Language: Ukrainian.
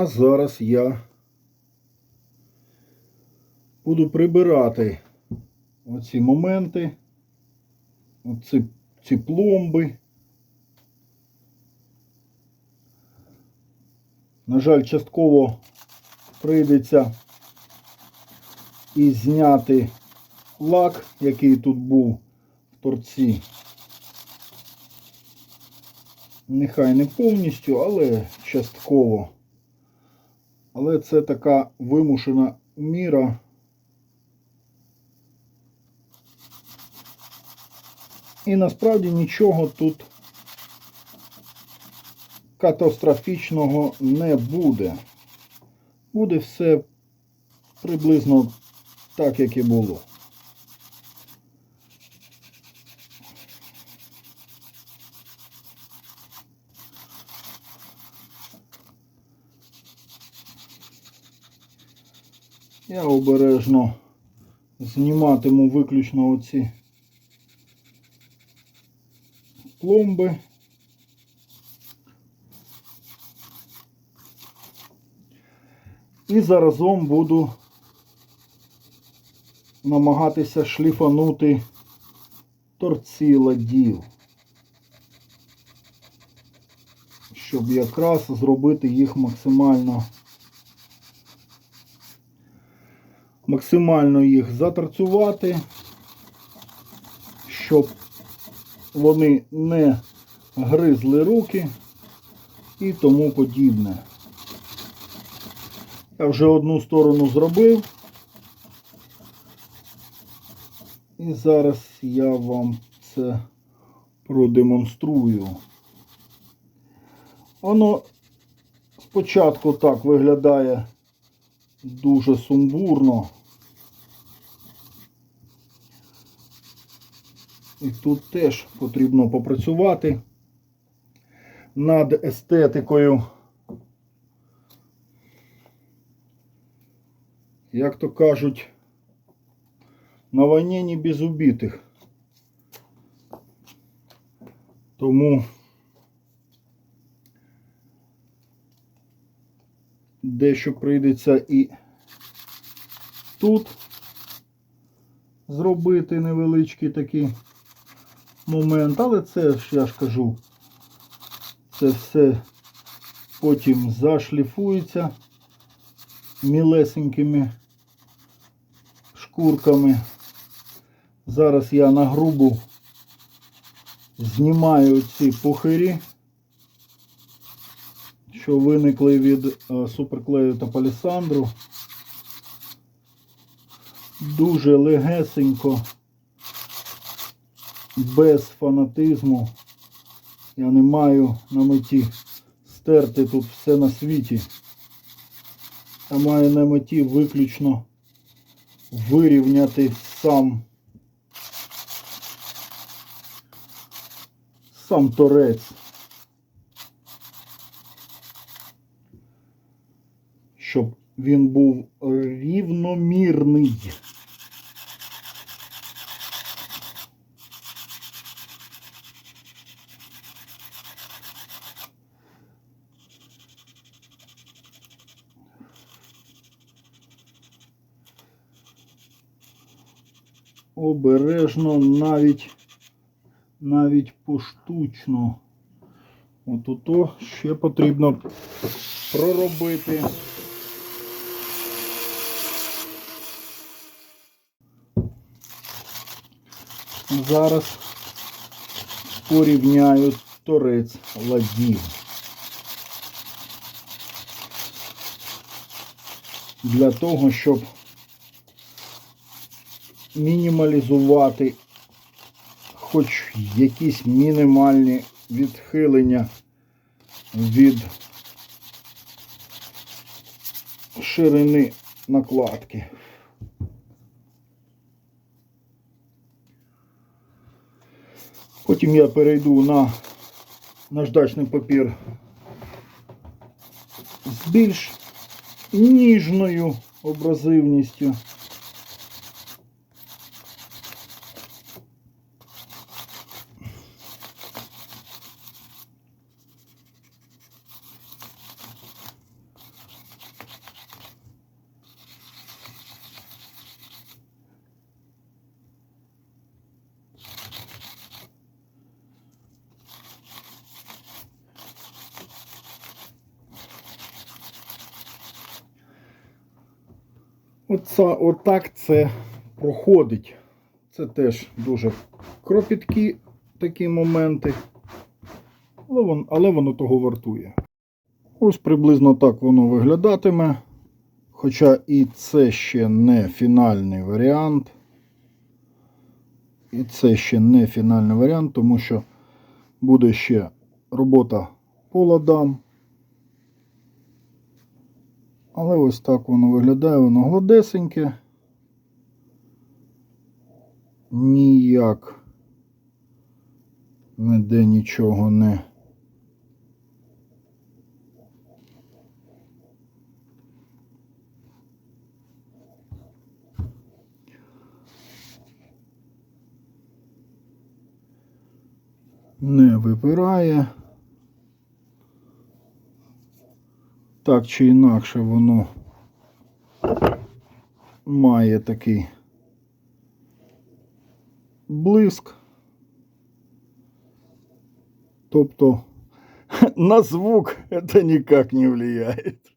А зараз я буду прибирати оці моменти, оці ці пломби. На жаль, частково прийдеться і зняти лак, який тут був в торці. Нехай не повністю, але частково. Але це така вимушена міра. І насправді нічого тут катастрофічного не буде. Буде все приблизно так, як і було. Я обережно зніматиму виключно оці пломби. І заразом буду намагатися шліфанути торці ладів, щоб якраз зробити їх максимально максимально їх заторцювати, щоб вони не гризли руки і тому подібне. Я вже одну сторону зробив. І зараз я вам це продемонструю. Воно спочатку так виглядає дуже сумбурно. І тут теж потрібно попрацювати над естетикою. Як то кажуть, на війні не без убитих. Тому дещо прийдеться і тут зробити невеличкий такий момент, але це я ж кажу, це все потім зашліфується мілесенькими шкурками. Зараз я на грубу знімаю ці пухирі, що виникли від е, суперклею та палісандру. Дуже легесенько, без фанатизму. Я не маю на меті стерти тут все на світі. Я маю на меті виключно вирівняти сам сам торець. Щоб він був рівномірний. Обережно навіть навіть поштучно. От ото ще потрібно проробити. Зараз порівняю торець ладів. Для того, щоб мінімалізувати хоч якісь мінімальні відхилення від ширини накладки. Потім я перейду на наждачний папір з більш ніжною образивністю. Оце, отак це проходить. Це теж дуже кропіткі такі моменти. Але, вон, але воно того вартує. Ось приблизно так воно виглядатиме. Хоча і це ще не фінальний варіант. І це ще не фінальний варіант, тому що буде ще робота по ладам. Але ось так воно виглядає, воно гладесеньке. Ніяк ніде нічого не. Не випирає. Так чи інакше воно має такий блиск. Тобто на звук это никак не влияет.